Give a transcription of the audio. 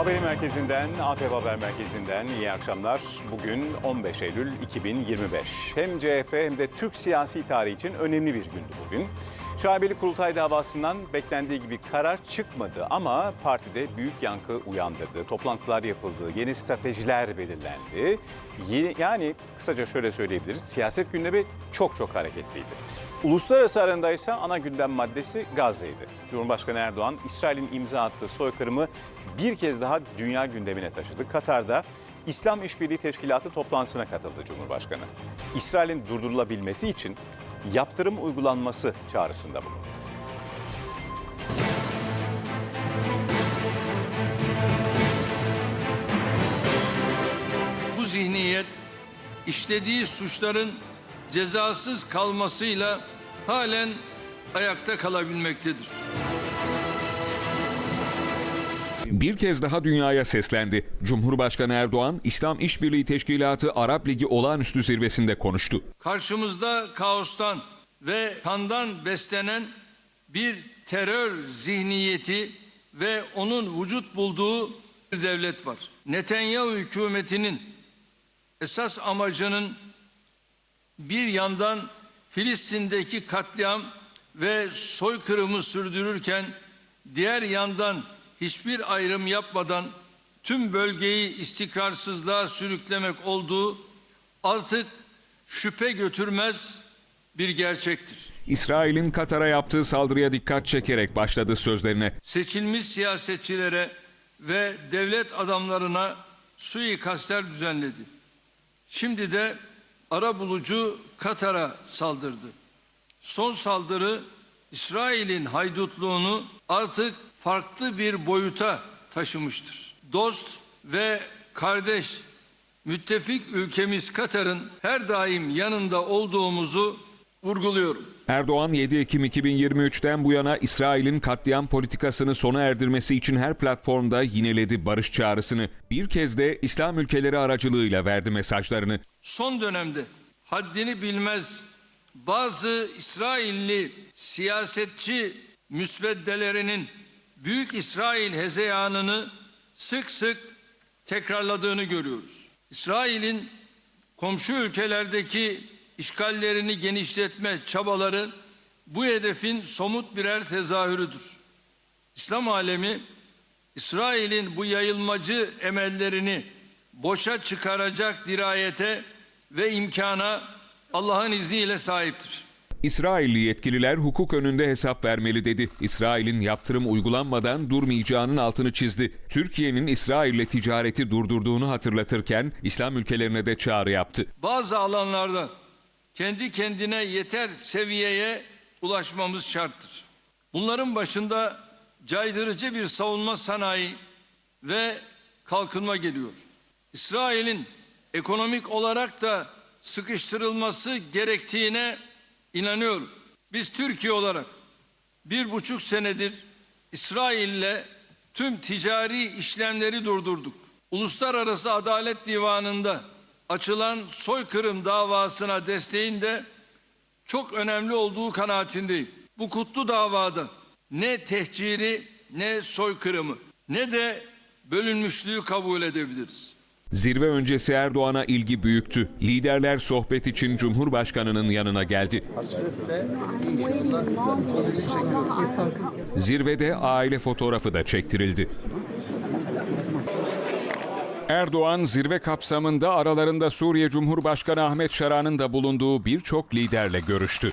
Haberi merkezinden, ATV Haber Merkezi'nden iyi akşamlar. Bugün 15 Eylül 2025. Hem CHP hem de Türk siyasi tarihi için önemli bir gündü bugün. Şaibeli Kurultay davasından beklendiği gibi karar çıkmadı ama partide büyük yankı uyandırdı. Toplantılar yapıldı, yeni stratejiler belirlendi. Yani kısaca şöyle söyleyebiliriz, siyaset gündemi çok çok hareketliydi. Uluslararası arasında ise ana gündem maddesi Gazze'ydi. Cumhurbaşkanı Erdoğan, İsrail'in imza attığı soykırımı bir kez daha dünya gündemine taşıdı. Katar'da İslam İşbirliği Teşkilatı toplantısına katıldı Cumhurbaşkanı. İsrail'in durdurulabilmesi için yaptırım uygulanması çağrısında bulundu. Bu zihniyet işlediği suçların cezasız kalmasıyla halen ayakta kalabilmektedir. Bir kez daha dünyaya seslendi. Cumhurbaşkanı Erdoğan, İslam İşbirliği Teşkilatı Arap Ligi olağanüstü zirvesinde konuştu. Karşımızda kaostan ve kandan beslenen bir terör zihniyeti ve onun vücut bulduğu bir devlet var. Netanyahu hükümetinin esas amacının bir yandan Filistin'deki katliam ve soykırımı sürdürürken diğer yandan hiçbir ayrım yapmadan tüm bölgeyi istikrarsızlığa sürüklemek olduğu artık şüphe götürmez bir gerçektir. İsrail'in Katar'a yaptığı saldırıya dikkat çekerek başladı sözlerine. Seçilmiş siyasetçilere ve devlet adamlarına suikastler düzenledi. Şimdi de ara bulucu Katar'a saldırdı. Son saldırı İsrail'in haydutluğunu artık farklı bir boyuta taşımıştır. Dost ve kardeş müttefik ülkemiz Katar'ın her daim yanında olduğumuzu vurguluyorum. Erdoğan 7 Ekim 2023'ten bu yana İsrail'in katliam politikasını sona erdirmesi için her platformda yineledi barış çağrısını. Bir kez de İslam ülkeleri aracılığıyla verdi mesajlarını. son dönemde haddini bilmez bazı İsrailli siyasetçi müsveddelerinin Büyük İsrail hezeyanını sık sık tekrarladığını görüyoruz. İsrail'in komşu ülkelerdeki işgallerini genişletme çabaları bu hedefin somut birer tezahürüdür. İslam alemi İsrail'in bu yayılmacı emellerini boşa çıkaracak dirayete ve imkana Allah'ın izniyle sahiptir. İsrailli yetkililer hukuk önünde hesap vermeli dedi. İsrail'in yaptırım uygulanmadan durmayacağının altını çizdi. Türkiye'nin İsrail'le ticareti durdurduğunu hatırlatırken İslam ülkelerine de çağrı yaptı. Bazı alanlarda kendi kendine yeter seviyeye ulaşmamız şarttır. Bunların başında caydırıcı bir savunma sanayi ve kalkınma geliyor. İsrail'in ekonomik olarak da sıkıştırılması gerektiğine inanıyorum. Biz Türkiye olarak bir buçuk senedir İsrail'le tüm ticari işlemleri durdurduk. Uluslararası Adalet Divanı'nda açılan soykırım davasına desteğin de çok önemli olduğu kanaatindeyim. Bu kutlu davada ne tehciri ne soykırımı ne de bölünmüşlüğü kabul edebiliriz. Zirve öncesi Erdoğan'a ilgi büyüktü. Liderler sohbet için Cumhurbaşkanı'nın yanına geldi. Zirvede aile fotoğrafı da çektirildi. Erdoğan zirve kapsamında aralarında Suriye Cumhurbaşkanı Ahmet Şara'nın da bulunduğu birçok liderle görüştü.